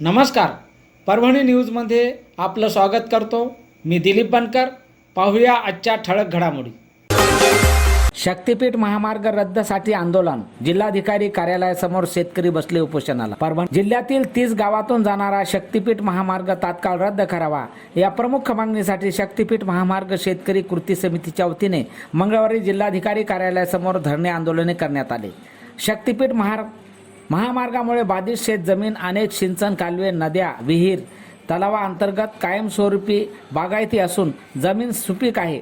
नमस्कार. परभणी न्यूजमध्ये आपलं स्वागत करतो. मी दिलीप बनकर. पाहूया आजच्या ठळक घडामोडी. शक्तीपीठ महामार्ग रद्दसाठी आंदोलन. जिल्हाधिकारी कार्यालयासमोर शेतकरी बसले उपोषणाला. परभणी जिल्ह्यातील तीस गावातून जाणारा शक्तीपीठ महामार्ग तात्काळ रद्द करावा. या प्रमुख मागणीसाठी शक्तीपीठ महामार्ग शेतकरी कृती समितीच्या वतीने मंगळवारी जिल्हाधिकारी कार्यालयासमोर धरणे आंदोलने करण्यात आले. शक्तीपीठ महार महामार्गामुळे बाधित शेत जमीन अनेक सिंचन कालवे नद्या विहीर तलावाअंतर्गत कायमस्वरूपी बागायती असून जमीन सुपीक आहे.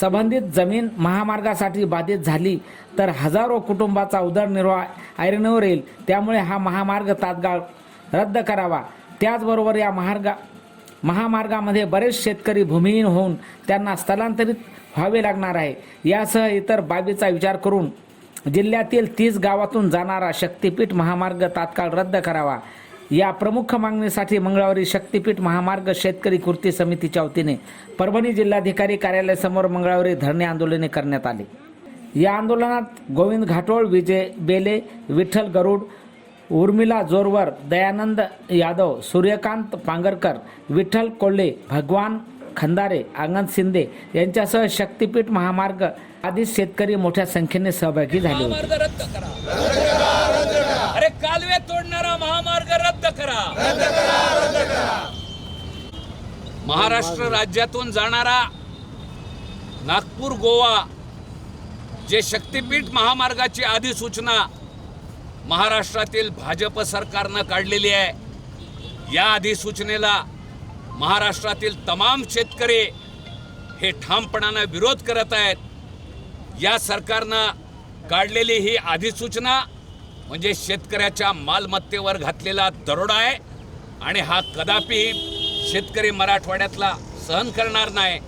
संबंधित जमीन महामार्गासाठी बाधित झाली तर हजारो कुटुंबाचा उदरनिर्वाह ऐरणीवर येईल. त्यामुळे हा महामार्ग तात्काळ रद्द करावा. त्याचबरोबर या महार्गा महामार्गामध्ये बरेच शेतकरी भूमिहीन होऊन त्यांना स्थलांतरित व्हावे लागणार आहे. यासह इतर बाबीचा विचार करून जिल्ह्यातील तीस गावातून जाणारा शक्तीपीठ महामार्ग तात्काळ रद्द करावा. या प्रमुख मागणीसाठी मंगळवारी शक्तीपीठ महामार्ग शेतकरी कृती समितीच्या वतीने परभणी जिल्हाधिकारी कार्यालयासमोर मंगळवारी धरणे आंदोलने करण्यात आले. या आंदोलनात गोविंद घाटोळ विजय बेले विठ्ठल गरुड उर्मिला जोरवर दयानंद यादव सूर्यकांत पांगरकर विठ्ठल कोल्हे भगवान खंदारे आंगण शिंदे यांच्यासह शक्तीपीठ महामार्ग आदी शेतकरी मोठ्या संख्येने सहभागी झाले होते. रद्द करा. अरे कालवे तोडणारा महामार्ग रद्द करा. महाराष्ट्र राज्यातून जाणारा नागपूर गोवा जे शक्तीपीठ महामार्गाची अधिसूचना महाराष्ट्रातील भाजप सरकारनं काढलेली आहे या अधिसूचनेला महाराष्ट्रातील तमाम शेतकरी हे ठामपणानं विरोध करत आहेत. या सरकारनं काढलेली ही अधिसूचना म्हणजे शेतकऱ्याच्या मालमत्तेवर घातलेला दरोडा आहे आणि हा कदापि शेतकरी मराठवाड्यातला सहन करणार नाही.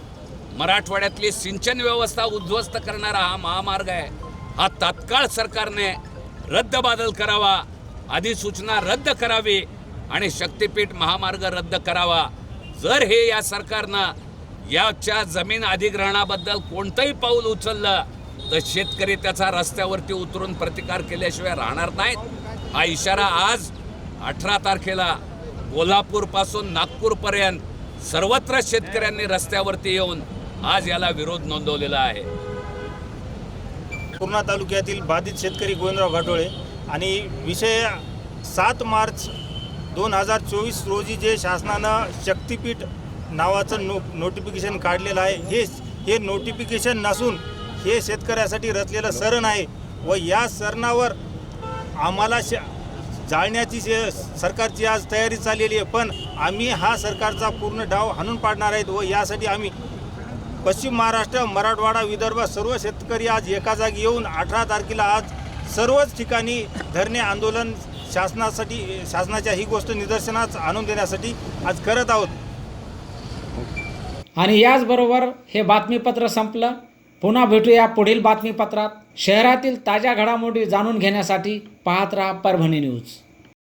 मराठवाड्यातली सिंचन व्यवस्था उद्ध्वस्त करणारा हा महामार्ग आहे. हा तात्काळ सरकारने रद्दबादल करावा अधिसूचना रद्द करावी आणि शक्तीपीठ महामार्ग रद्द करावा. जर हे या सरकारनं याच्या जमीन अधिग्रहणाबद्दल कोणतंही पाऊल उचललं तर शेतकरी त्याचा रस्त्यावरती उतरून प्रतिकार केल्याशिवाय राहणार नाहीत. हा इशारा आज अठरा तारखेला कोल्हापूरपासून नागपूरपर्यंत सर्वत्र शेतकऱ्यांनी रस्त्यावरती येऊन आज याला विरोध नोंदवलेला आहे. पूर्णा तालुक्यातील बाधित शेतकरी गोविंदराव घाटोळे आणि विषय सात मार्च दोन हजार चोवीस रोजी जे शासनानं शक्तीपीठ नावाचं नो नोटिफिकेशन काढलेलं आहे हे हे नोटिफिकेशन नसून हे शेतकऱ्यासाठी रचलेलं सरण आहे व या सरणावर आम्हाला श जाळण्याची शे सरकारची आज तयारी चाललेली आहे पण आम्ही हा सरकारचा पूर्ण डाव हाणून पाडणार आहेत व यासाठी आम्ही पश्चिम महाराष्ट्र मराठवाडा विदर्भ सर्व शेतकरी आज एका जागी येऊन अठरा तारखेला आज सर्वच ठिकाणी धरणे आंदोलन शासनासाठी शासनाच्या ही गोष्ट निदर्शनास आणून देण्यासाठी आज करत आहोत. आणि याचबरोबर हे बातमीपत्र संपलं. पुन्हा भेटूया पुढील बातमीपत्रात. शहरातील ताज्या घडामोडी जाणून घेण्यासाठी पाहत राहा परभणी न्यूज.